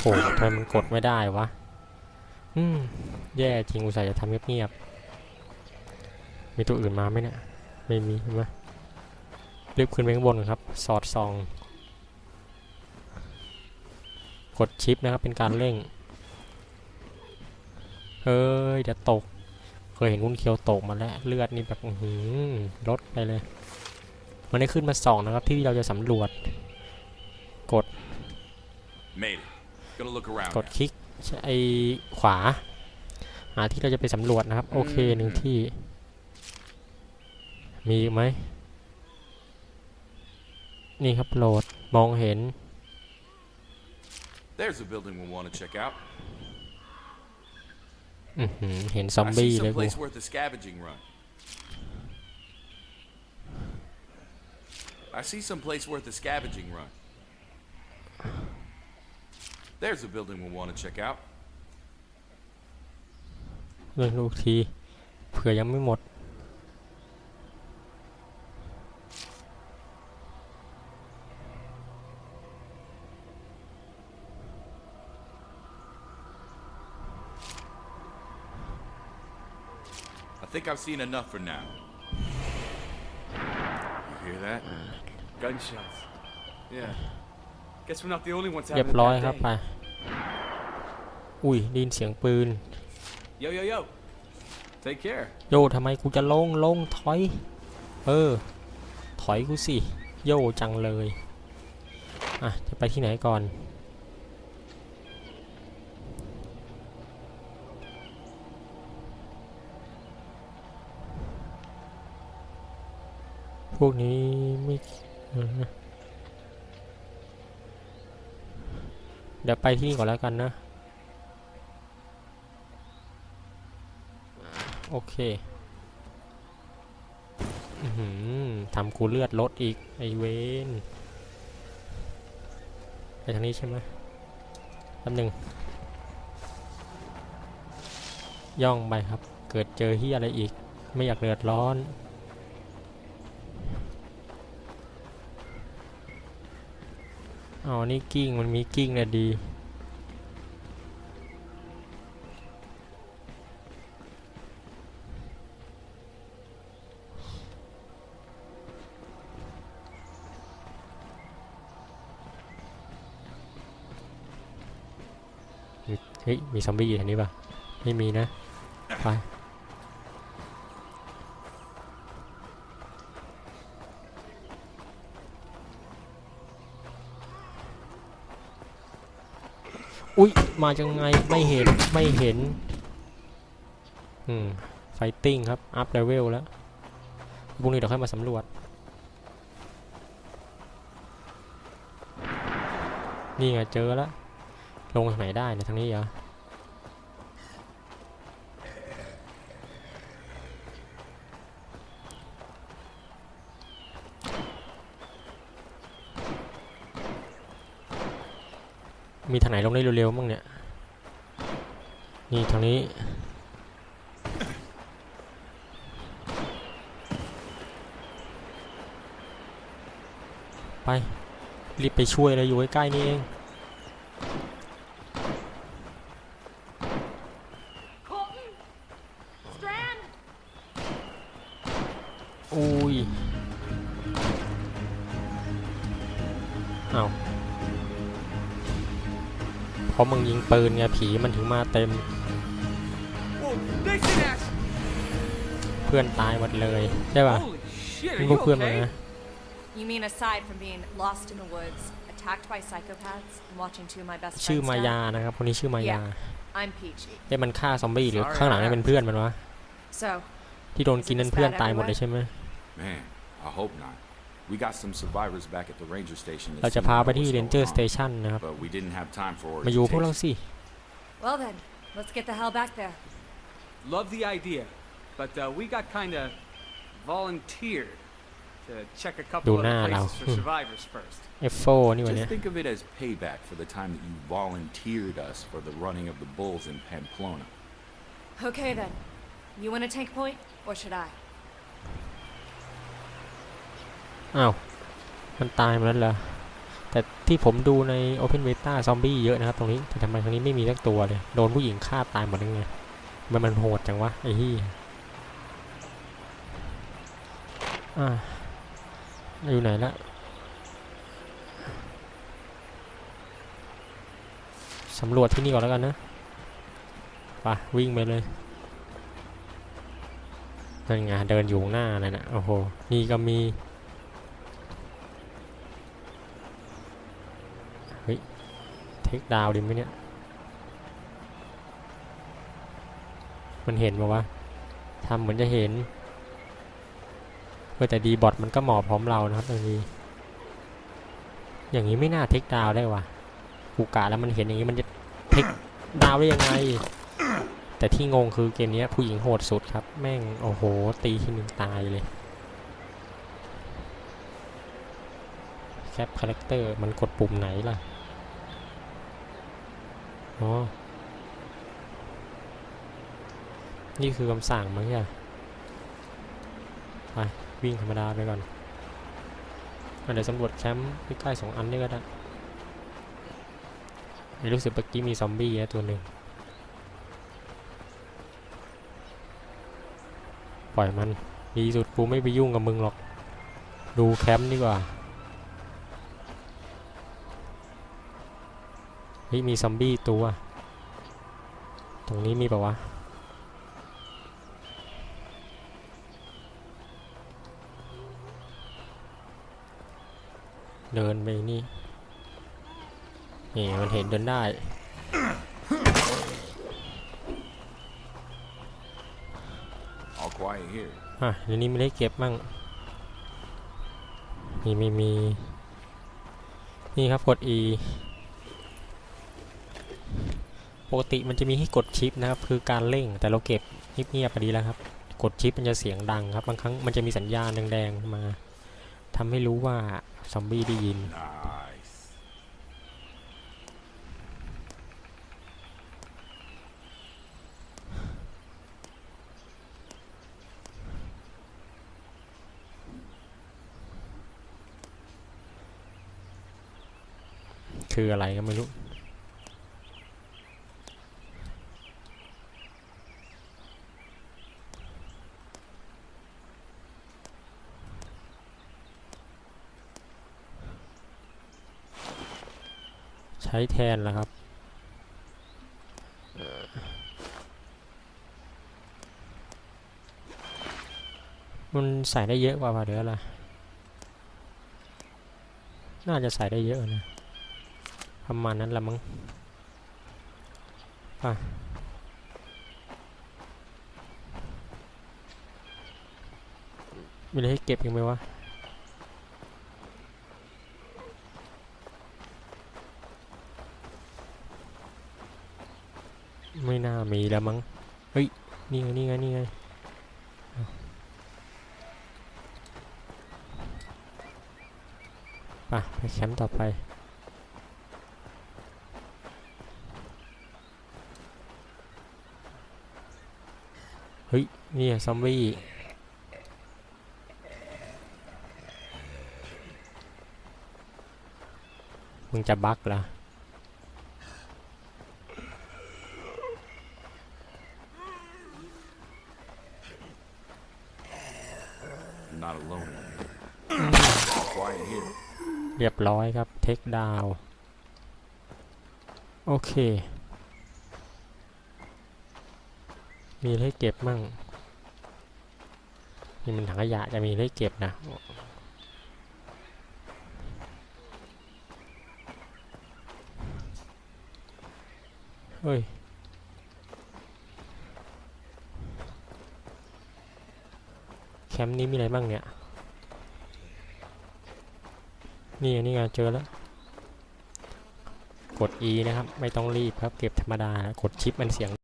โหทำไมมันกดไม่ได้วะ อืม แย่จริงอุตส่าห์จะทำเงียบๆ มีตัวอื่นมาไหมเนี่ย ไม่มีใช่ไหมรีบขึ้นไปข้างบนก่อนครับ สอดส่อง กดชิปนะครับเป็นการเร่ง เฮ้ยเดี๋ยวตก เคยเห็นคุณเคียวตกมาแล้ว เลือดนี่แบบหือลดไปเลย มันได้ขึ้นมาสองนะครับที่เราจะสำรวจ Made it. Gonna look around. กดคลิกไอขวา หาที่เราจะไปสำรวจนะครับ โอเคหนึ่งที่ มีอีกไหม นี่ครับโหลดมองเห็น There's a building we want to check out. อือหือเห็นซอม I บี้ see เลย some กู There's a building we want to check out. เรื่องลูกที เผื่อยังไม่หมด I think I've seen enough for now. You hear that? Gunshots. Yeah. Guess we're not the only ones เรีย having บ a ร้อย bad ครับ day. ไป อุ้ยได้ยินเสียงปืน Yo, yo, yo. Take care. โยทำไมกูจะลงลงถอย เออ ถอยกูสิ โยจังเลย อะ จะไปที่ไหนก่อน พวกนี้ไม่เออ เดี๋ยวไปที่นี่ก่อนแล้วกันนะ โอเคทำกูเลือดลดอีก ไอเวนไปทางนี้ใช่ไหมแป๊บหนึ่งย่องไปครับ เกิดเจอที่อะไรอีก ไม่อยากเดือดร้อน อ๋อ นี่กิ้ง มันมีกิ้งนะดี เฮ้ย มีซอมบี้อยู่แถวนี้ป่ะ ไม่มีนะ ไป อุ้ยมาจังไงไม่เห็นไม่เห็น อืมไฟติ้งครับ อัพเลเวลแล้วพรุ่งนี้เดี๋ยวค่อยมาสำรวจ นี่ไงเจอแล้ว ลงทางไหนได้เนี่ยทางนี้เหรอ มีทางไหนลงได้เร็วๆมั้งเนี่ย นี่ทางนี้ ไป รีบไปช่วยเลยอยู่ใกล้ๆนี่เอง Colton! Strand! อุ้ยเอาเพ ราะมึงยิงปืนไงผีมันถึงมาเต็ม Whoa, Nathan Ash! เพื่อนตายหมดเลยใช่ป่ะ Holy shit, มึ are งพว you กเพื่อนมา okay? นะ You mean aside from being lost in the woods, attacked by psychopaths, and watching two of my best ชื่อ friends มายา die? นะครับคนนี้ชื่อมายา I'm Peachy. เอ้มันฆ่าซอมบี้หรือ Sorry, ข้างหลังนี่ I เป็นเพื่อนมันวะ So, ที่โดนกินนั้นเพื่อนตายหมดเลยใช่ไหม Man, I hope not. We got some survivors back at the ranger station. that เราจะ seen พา what ไปที่ was going Ranger on, Station นะครับ But we didn't have time for มาอยู่พวกเรา orientation. สิ well then, let's get the hell back there. Love the idea, but uh, we got kind of volunteered to check a couple Do of not places allow. for Hmm. survivors first. F4 นี่วะเนี่ย Just think of it as payback for the time that you volunteered us for the running of the bulls in Pamplona. Okay then. You want to take point, or should I? อ้าว มันตายหมาแล้วเหรอแต่ที่ผมดูใน Open Beta ซอมบี้เยอะนะครับตรงนี้ แต่ทำไมตรงนี้ไม่มีสักตัวเลย โดนผู้หญิงฆ่าตายหมดเลยไงมันมันโหดจังวะ ไอ้ที่อ่าอยู่ไหนละสำรวจที่นี่ก่อนแล้วกันนะไปวิ่งไปเลยนั่นไงเดินอยู่หน้านั่นนะโอ้โห นี่ก็มี เฮ้ย เทคดาวดิไหมเนี่ย มันเห็นปะวะทำเหมือนจะเห็นเออแต่ดีบอทมันก็หมอบพร้อมเรานะครับบางทีอย่างนี้ไม่น่าเทคดาวได้วะกูกะแล้วมันเห็นอย่างนี้มันจะเทคดาวได้ยังไง แต่ที่งงคือเกมนี้ผู้หญิงโหดสุดครับ แม่งโอ้โห ตีทีหนึ่งตายเลยแคปคาแรคเตอร์มันกดปุ่มไหนล่ะ อ๋อ นี่คือคำสั่งมั้งใช่ไปวิ่งธรรมดาไปก่อนเดี๋ยวสำรวจแคมป์ใกล้ๆสองอันนี่ก็ได้รู้สึกเมื่อกี้มีซอมบี้ตัวหนึ่งปล่อยมัน ดีสุดกูไม่ไปยุ่งกับมึงหรอก ดูแคมป์ดีกว่า เฮ้ยมีซอมบี้ตัว ตรงนี้มีปะวะ เดินไปนี่ นี่มันเห็นเดินได้ All quiet here. อะเดี๋ยวนี้ไม่ได้เก็บมั่ง มีมีมี นี่ครับกด E ปกติมันจะมีให้กดชิปนะครับ คือการเร่งแต่เราเก็บเงียบๆไปดีแล้วครับ กดชิปมันจะเสียงดังครับ บางครั้งมันจะมีสัญญาณแดงๆมาทำให้รู้ว่าซอมบี้ได้ยิน Nice. คืออะไรก็ไม่รู้ ช้แทนแล้วครับ มันใส่ได้เยอะกว่าป่ะเดี๋ยวอะไรน่าจะใส่ได้เยอะนะประมาณนั้นละมั้งป่ะมีอะไรให้เก็บอีกไหมวะ ไม่น่ามี แล้วมั้ง เฮ้ย นี่ไง นี่ไง นี่ไง ไปไปแคมป์ต่อไป เฮ้ย นี่อะซอมบี้มึงจะบักเหรอ I'm not alone. All quiet here. เรียบร้อยครับเทคดาวโอเค มีให้เก็บมั่งนี่มันถังขยะจะมีให้เก็บนะเฮ้ยแคมป์นี้มีอะไรบ้างเนี่ย นี่นี่ไงเจอแล้ว กด E นะครับ ไม่ต้องรีบครับ เก็บธรรมดากดชิปมันเสียง